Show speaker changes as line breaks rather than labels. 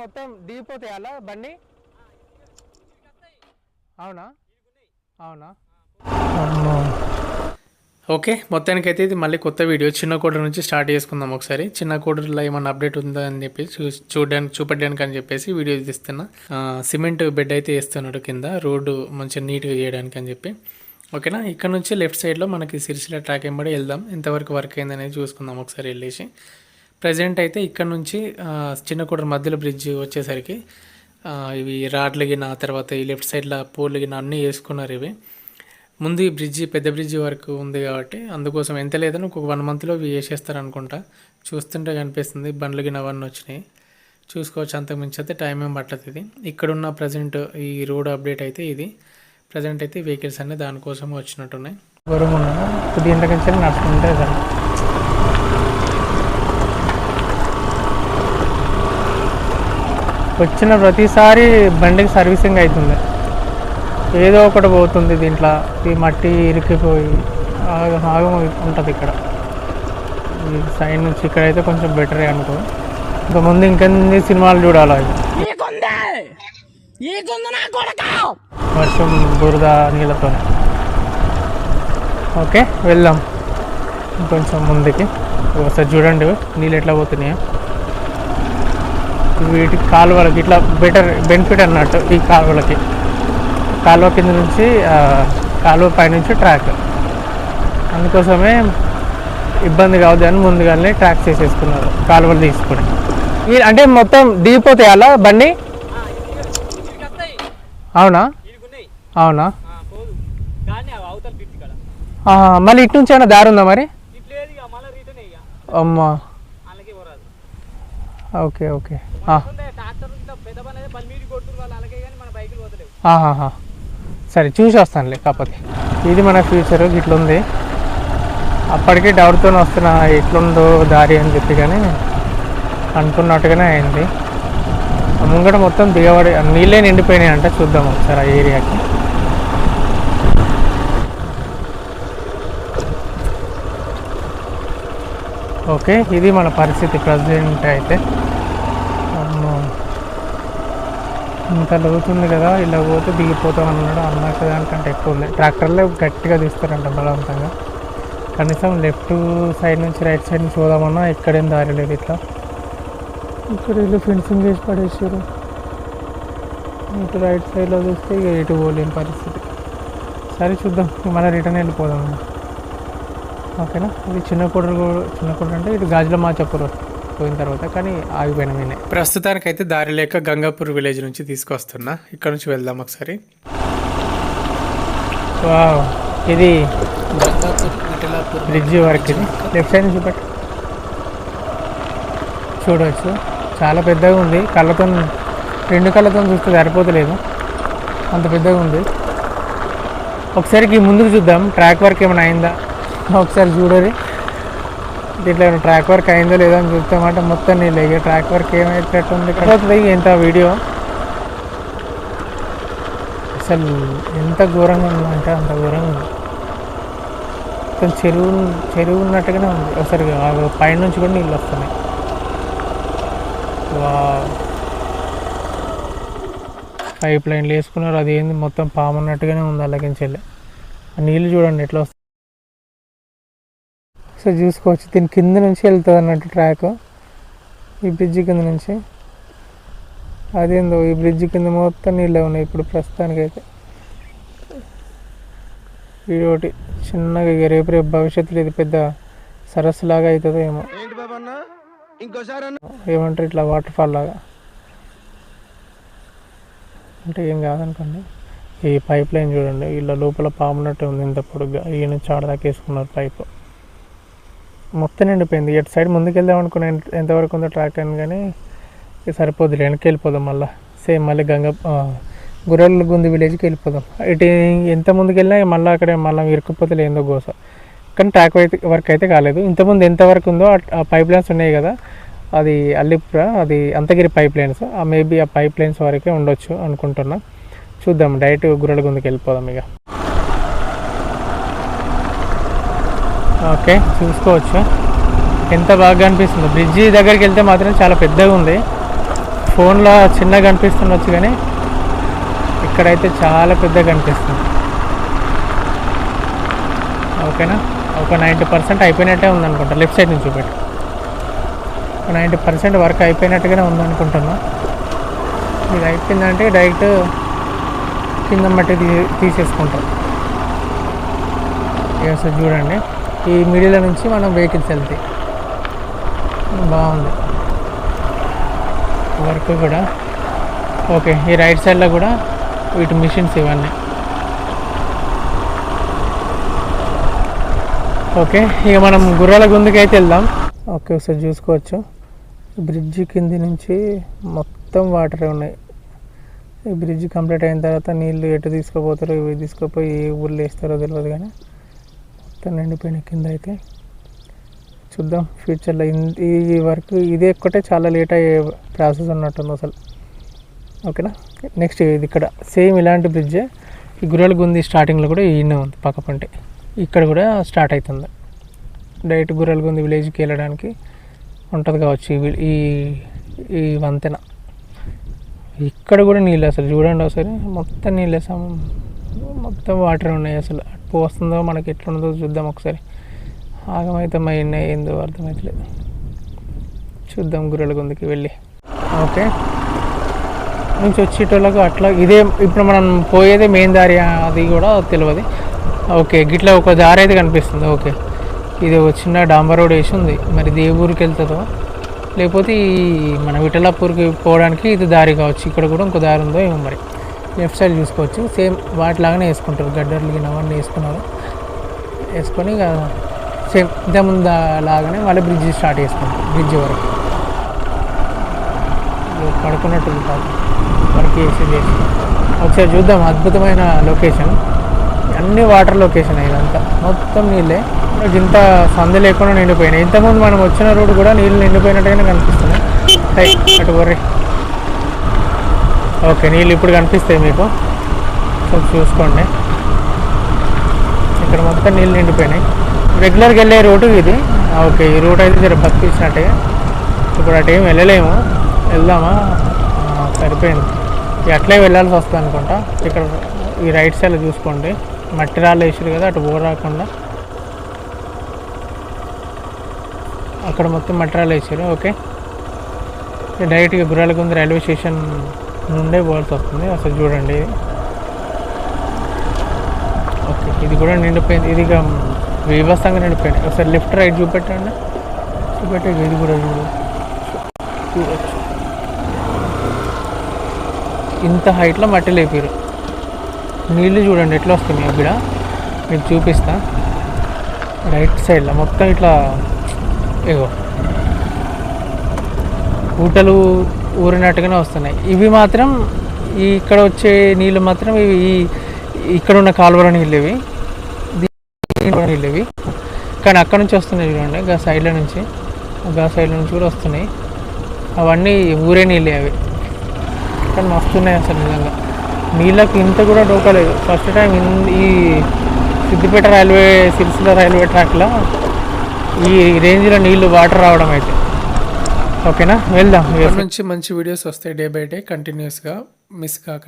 మొత్తం దిగిపోతాయాలా బండి? అవునా? అవునా? ఓకే మొత్తానికి అయితే ఇది మళ్ళీ కొత్త వీడియో. చిన్న కోట నుంచి స్టార్ట్ చేసుకుందాం ఒకసారి. చిన్న కోటలో ఏమైనా అప్డేట్ ఉందా అని చెప్పి చూడడానికి చూపడానికి అని చెప్పేసి వీడియో తీస్తున్నా. సిమెంట్ బెడ్ అయితే వేస్తున్నాడు కింద. రోడ్డు మంచిగా నీట్గా చేయడానికి అని చెప్పి. ఓకేనా? ఇక్కడ నుంచి లెఫ్ట్ సైడ్లో మనకి సిరిసిల ట్రాక్ వెంబడి వెళ్దాం. ఎంతవరకు వర్క్ అయిందనేది చూసుకుందాం ఒకసారి వెళ్ళేసి. ప్రజెంట్ అయితే ఇక్కడ నుంచి ఆ, చిన్న మధ్యలో బ్రిడ్జ్ వచ్చేసరికి ఇవి రాడ్లు గిన తర్వాత ఈ లెఫ్ట్ సైడ్లో పోల్ గిన అన్నీ వేసుకున్నారు ఇవి. ముందు ఈ బ్రిడ్జి పెద్ద బ్రిడ్జి వరకు ఉంది కాబట్టి అందుకోసం ఎంత లేదని ఒక వన్ మంత్లో ఇవి వేసేస్తారు అనుకుంటా చూస్తుంటే కనిపిస్తుంది బండ్లు గిన అవన్నీ వచ్చినాయి. చూసుకోవచ్చు అంతకు మించి అయితే టైం ఏం పట్టదు ఇది. ఇక్కడున్న ప్రజెంట్ ఈ రోడ్ అప్డేట్ అయితే ఇది. ప్రజెంట్ అయితే వెహికల్స్ అన్నీ దానికోసం వచ్చినట్టున్నాయి. గొరుగు కొద్ది ఇంటికి నడుచుకుంటే వచ్చిన ప్రతిసారి బండికి సర్వీసింగ్ అవుతుంది. ఏదో ఒకటి పోతుంది దీంట్లో. ఈ మట్టి ఇరికిపోయి ఆగ- ఆగం ఉంటుంది ఇక్కడ. ఈ సైడ్ నుంచి ఇక్కడైతే కొంచెం బెటరే అనుకో. ఇంకా ముందు ఇంకెన్ని సినిమాలు చూడాలి వర్షం బురద నీళ్ళతో. ఓకే వెళ్దాం. ఇంకొంచెం ముందుకి. ఒకసారి చూడండి నీళ్ళు ఎట్లా పోతున్నాయో. వీటి కాలువలకి ఇట్లా బెటర్ బెనిఫిట్ అన్నట్టు ఈ కాలువలకి. కాలువ కింద నుంచి కాలువ పైనుంచి ట్రాక్ అందుకోసమే ఇబ్బంది కావద్దు అని ముందుగానే ట్రాక్ చేసేసుకున్నారు కాలువలు తీసుకుని. అంటే మొత్తం దిగిపోతాయి అలా బండి? అవునా? అవునా? మళ్ళీ ఇటు నుంచి ఏమైనా దారి ఉందా మరి? అమ్మా. Okay okay. సరే చూసి వస్తానులే కాకపోతే. ఇది మన ఫ్యూచర్ ఇట్లా ఉంది అప్పటికి డౌట్తో వస్తున్నా ఎట్లుందో దారి అని చెప్పి కానీ అనుకున్నట్టుగానే అయింది. ముంగట మొత్తం దిగబడి నీళ్ళే నిండిపోయినాయి అంట చూద్దాం ఒకసారి ఆ ఏరియాకి. ఓకే ఇది మన పరిస్థితి ప్రజెంట్ అయితే అమ్మో. ఇంత లోతుంది కదా ఇలా పోతే దిగిపోతాం అన్నాడు. అన్నాక దానికంటే ఎక్కువ ఉంది ట్రాక్టర్లే గట్టిగా తీస్తారంట బలవంతంగా. కనీసం లెఫ్ట్ సైడ్ నుంచి రైట్ సైడ్ నుంచి పోదామన్నా ఎక్కడేం దారి లేదు ఇట్లా. ఇక్కడ వీళ్ళు ఫెన్సింగ్ చేసి పడేసారు. ఇటు రైట్ సైడ్లో చూస్తే ఇక ఇటు పోలేని పరిస్థితి. సరే చూద్దాం మళ్ళీ రిటర్న్ వెళ్ళిపోదాం ఓకేనా? ఇది చిన్న కూడలు చిన్న కూడలు అంటే ఇటు గాజుల మాచాపూర్ పోయిన తర్వాత కానీ ఆగిపోయిన ప్రస్తుతానికి అయితే దారి లేక గంగాపూర్ విలేజ్ నుంచి తీసుకొస్తున్నా. ఇక్కడ నుంచి వెళ్దాం ఒకసారి. వావ్ ఇది బ్రిడ్జి వర్క్ ఇది. లెఫ్ట్ సైడ్ నుంచి చూపెట్టు చూడవచ్చు చాలా పెద్దగా ఉంది. కళ్ళతో రెండు కళ్ళతో చూస్తే సరిపోతలేదు. అంత పెద్దగా ఉంది. ఒకసారి ఈ ముందుకు చూద్దాం. ట్రాక్ వర్క్ ఏమైనా అయిందా? ఒకసారి చూడరి. దీంట్లో ట్రాక్ వర్క్ అయిందో లేదో అని చూస్తామంటే మొత్తం నీళ్ళు ఇక ట్రాక్ వర్క్ ఏమైనట్టుంది పోతుంది ఎంత వీడియో అసలు ఎంత ఘోరంగా ఉందంటే అంత ఘోరంగా ఉంది. చెరువు చెరువు ఉన్నట్టుగానే ఉంది. ఒకసారి పైన పైనుంచి కూడా నీళ్ళు వస్తున్నాయి. వావ్. పైప్ లైన్లు వేసుకున్నారు. అది ఏంది? మొత్తం పాము ఉన్నట్టుగానే ఉంది. అలాగే చెల్లి. ఆ నీళ్ళు చూడండి ఎట్లా వస్తుంది సో చూసుకోవచ్చు. దీని కింద నుంచి వెళ్తుంది అన్నట్టు ట్రాక్ ఈ బ్రిడ్జి కింద నుంచి. అదేందో ఈ బ్రిడ్జి కింద మొత్తం నీళ్ళే ఉన్నాయి ఇప్పుడు ప్రస్తుతానికైతే. ఒకటి చిన్నగా ఇక రేపు రేపు భవిష్యత్తులో ఇది పెద్ద సరస్సు లాగా అవుతుందో ఏమో. ఏమంటారు ఇట్లా వాటర్ ఫాల్ లాగా? అంటే ఏం కాదనుకోండి. ఈ పైప్ లైన్ చూడండి. ఇలా లోపల పామున్నట్టు ఉంది ఇంత పొడుగ్గా. ఈ నుంచి ఆడదాకా వేసుకున్నారు పైప్ మొత్తం నిండిపోయింది. ఎటు సైడ్ ముందుకు వెళ్దాం అనుకున్నా ఎంతవరకు ఉందో ట్రాక్ అని కానీ సరిపోదులే సరిపోదు వెనక్కి వెళ్ళిపోదాం మళ్ళీ. సేమ్ మళ్ళీ గంగ గుర్రెల గుంది విలేజ్కి వెళ్ళిపోదాం. ఇటు ఎంత ముందుకు వెళ్ళినా మళ్ళీ అక్కడ మళ్ళీ ఇరుక్కుపోతే లేదో గోస. కానీ ట్రాక్ అయితే వర్క్ అయితే కాలేదు. ఇంతకుముందు ఎంతవరకు ఉందో ఆ- ఆ పైప్ లైన్స్ ఉన్నాయి కదా అది అల్లిపుర అది అంతగిరి పైప్ లైన్స్. ఆ మేబీ ఆ పైప్ లైన్స్ వరకే ఉండొచ్చు అనుకుంటున్నా. చూద్దాం డైరెక్ట్ గుర్రెల గుందుకు వెళ్ళిపోదాం ఇక. ఓకే చూసుకోవచ్చు. ఎంత బాగా అనిపిస్తుంది. బ్రిడ్జి దగ్గరికి వెళ్తే మాత్రం చాలా పెద్దగా ఉంది. ఫోన్లో చిన్నగా కనిపిస్తుండొచ్చు కానీ ఇక్కడైతే చాలా పెద్దగా కనిపిస్తుంది. ఓకేనా? ఒక నైంటీ పర్సెంట్ అయిపోయినట్టే ఉందనుకుంటా. లెఫ్ట్ సైడ్ నుంచి చూపెట్టు. ఒక నైంటీ పర్సెంట్ వర్క్ అయిపోయినట్టుగానే ఉందనుకుంటున్నా. ఇది అయిపోయిందంటే డైరెక్ట్ కింద మట్టి తీ తీసేసుకుంటాం. ఇక చూడండి. ఈ మిడిల్ నుంచి మనం వెహికల్స్ వెళ్తాయి బాగుంది. వర్క్ కూడా. ఓకే ఈ రైట్ సైడ్లో కూడా వీటి మిషన్స్ ఇవన్నీ. ఓకే ఇక మనం గుర్రాల గుందుకి అయితే వెళ్దాం. ఓకే ఒకసారి చూసుకోవచ్చు. బ్రిడ్జ్ కింది నుంచి మొత్తం వాటరే ఉన్నాయి. ఈ బ్రిడ్జ్ కంప్లీట్ అయిన తర్వాత నీళ్ళు ఎటు తీసుకుపోతారో ఇవి తీసుకుపోయి ఏ ఊర్లో వేస్తారో తెలియదు కానీ. మొత్తం నిండిపోయిన కింద అయితే చూద్దాం ఫ్యూచర్లో ఈ వర్క్ ఇదే ఒక్కటే చాలా లేట్ అయ్యే ప్రాసెస్ ఉన్నట్టుంది అసలు. ఓకేనా? నెక్స్ట్ ఇది ఇక్కడ సేమ్ ఇలాంటి బ్రిడ్జే ఈ గుర్రెల గుంది స్టార్టింగ్లో కూడా ఈయన ఉంది పక్క పంటే ఇక్కడ కూడా స్టార్ట్ అవుతుంది డైరెక్ట్ గుర్రెల గుంది విలేజ్కి వెళ్ళడానికి ఉంటుంది కావచ్చు ఈ ఈ వంతెన. ఇక్కడ కూడా నీళ్ళు అసలు చూడండి ఒకసారి. మొత్తం నీళ్ళు వేసాం మొత్తం వాటర్ ఉన్నాయి అసలు. అటు వస్తుందో మనకి ఎట్లుందో చూద్దాం ఒకసారి. ఆగమైతే మా ఎన్న ఏందో అర్థమవుతలేదు చూద్దాం గుర్రెల గుందుకి వెళ్ళి. ఓకే. నుంచి వచ్చేటోళ్ళకు అట్లా ఇదే ఇప్పుడు మనం పోయేది మెయిన్ దారి అది కూడా తెలియదు ఓకే గిట్లా ఒక దారి అయితే కనిపిస్తుంది. ఓకే. ఇది చిన్న డాంబర్ రోడ్ వేసి ఉంది. మరి ఇది ఊరికి వెళ్తుందో? లేకపోతే ఈ మన విఠలాపూర్కి పోవడానికి ఇది దారి కావచ్చు. ఇక్కడ కూడా ఇంకో దారి ఉందో ఏమో మరి. లెఫ్ట్ సైడ్ చూసుకోవచ్చు. సేమ్ వాటిలాగానే వేసుకుంటారు. గడ్డర్లు గిన్నె అవన్నీ వేసుకున్నారు. వేసుకొని ఇక సేమ్ ఇంతకుముందు లాగానే మళ్ళీ బ్రిడ్జ్ స్టార్ట్ చేసుకుంటారు. బ్రిడ్జ్ వరకు. పడుకున్నట్టు ఉంటారు వరకు వేసి చేసి. ఒకసారి చూద్దాం. అద్భుతమైన లొకేషన్. అన్ని వాటర్ లొకేషన్ ఇదంతా. మొత్తం నీళ్ళే. ఇంత సంద లేకుండా నిండిపోయినాయి. ఇంతకుముందు మనం వచ్చిన రోడ్డు కూడా నీళ్ళు నిండిపోయినట్టుగానే కనిపిస్తున్నాయి. అటు వర్రి ఓకే నీళ్ళు ఇప్పుడు కనిపిస్తాయి మీకు. సో చూసుకోండి. ఇక్కడ మొత్తం నీళ్ళు నిండిపోయినాయి. రెగ్యులర్గా వెళ్ళే రూటు ఇది. ఓకే ఈ రూట్ అయితే జర బతికిచ్చినట్టే ఇప్పుడు అటు ఏం వెళ్ళలేము. వెళ్దామా? సరిపోయింది. అట్లే వెళ్ళాల్సి వస్తుంది అనుకుంటా. ఇక్కడ ఈ రైట్ సైడ్ చూసుకోండి. మట్టి రాళ్ళు వేసారు కదా అటు పోరాకుండా. అక్కడ మొత్తం మట్టి రాళ్ళు వేసారు ఓకే. డైరెక్ట్గా గుర్రాలకుంది రైల్వే స్టేషన్ నుండే పోవాల్సి వస్తుంది. అసలు చూడండి. ఓకే ఇది కూడా నిండిపోయింది. ఇది ఇక నిండిపోయింది. ఒకసారి లెఫ్ట్ రైట్ చూపెట్టండి. చూపెట్టే ఇది కూడా చూడు. చూడచ్చు ఇంత హైట్లో మట్టి లేపారు నీళ్ళు చూడండి ఎట్లా వస్తున్నాయి ఇక్కడ. మీకు చూపిస్తా. రైట్ సైడ్లో మొత్తం ఇట్లా ఏగో ఊటలు ఊరినట్టుగానే వస్తున్నాయి. ఇవి మాత్రం ఈ ఇక్కడ వచ్చే నీళ్ళు మాత్రం ఇవి ఈ- ఇక్కడ ఉన్న కాలువల నీళ్ళు ఇవి నీళ్ళు ఇవి కానీ అక్కడ నుంచి వస్తున్నాయి చూడండి. గా సైడ్ల నుంచి. గా సైడ్ల నుంచి కూడా వస్తున్నాయి. అవన్నీ ఊరే నీళ్ళే అవి. కానీ మస్తున్నాయి అసలు నిజంగా. నీళ్ళకి ఇంత కూడా డోకలేదు ఫస్ట్ టైం ఈ సిద్దిపేట రైల్వే సిరిసిల్ల రైల్వే ట్రాక్లో ఈ రేంజ్లో నీళ్ళు వాటర్ రావడం అయితే. ఓకేనా? వెళ్దాం నుంచి మంచి వీడియోస్ వస్తాయి డే బై డే కంటిన్యూస్గా మిస్ కాక